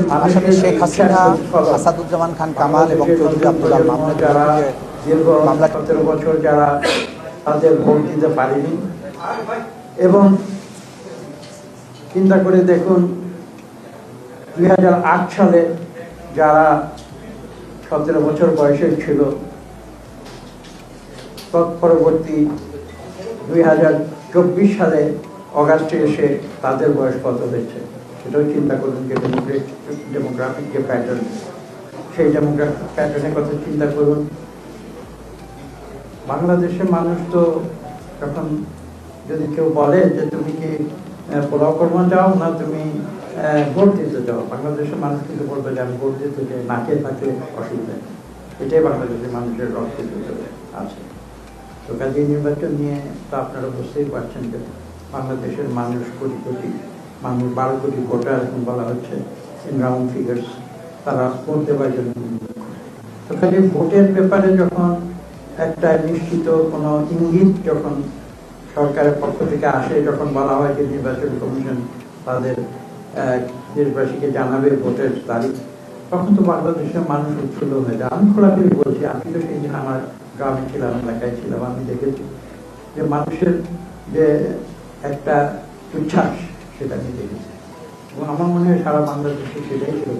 আসামি শেখ হাসিনা আসাদুজ্জামান খান কামাল এবং চৌধুরী যারা মামলা সতেরো বছর যারা তাদের ভোট দিতে পারেনি। এবং চিন্তা করে দেখুন দুই হাজার আট সালে যারা সতেরো বছর বয়সের ছিল তৎপরবর্তী দুই হাজার চব্বিশ সালে অগাস্টে এসে তাদের বয়স কত হয়েছে? সেটাও চিন্তা করুন যে ডেমোগ্রাফিক যে প্যাটার্ন সেই ডেমোগ্রাফিক প্যাটার্নের কথা চিন্তা করুন। বাংলাদেশের মানুষ তো যখন যদি কেউ বলে যে তুমি কি পোলাও কর্মা যাও না, তুমি ভোট দিতে যাও। বাংলাদেশের মানুষ কিন্তু বলবে যে আমি ভোট দিতে যাই না খেয়ে থাকলে অসুবিধা এটাই বাংলাদেশের মানুষের ভিতরে আছে। তো কাজে নির্বাচন নিয়ে তো আপনারা বুঝতেই পারছেন যে বাংলাদেশের মানুষ কোটি কোটি। মানুষ বারো কোটি ভোটার এখন বলা হচ্ছে রাউন্ড ফিগার্স তারা ভোট দেওয়ার জন্য ভোটের ব্যাপারে যখন একটা নিশ্চিত কোনো ইঙ্গিত যখন সরকারের পক্ষ থেকে আসে, যখন বলা হয় যে নির্বাচন কমিশন তাদের দেশবাসীকে জানাবে ভোটের তারিখ, তখন তো বাংলাদেশের মানুষ উৎফুল্ল হয়ে যায়। আমি খোলাখুলি বলছি, আমি তো সেই দিন আমার গ্রামে ছিলাম, এলাকায় ছিলাম, আমি দেখেছি যে মানুষের যে একটা উচ্ছ্বাস সেটা নিতে এবং আমার মনে হয় সারা বাংলাদেশে সেটাই ছিল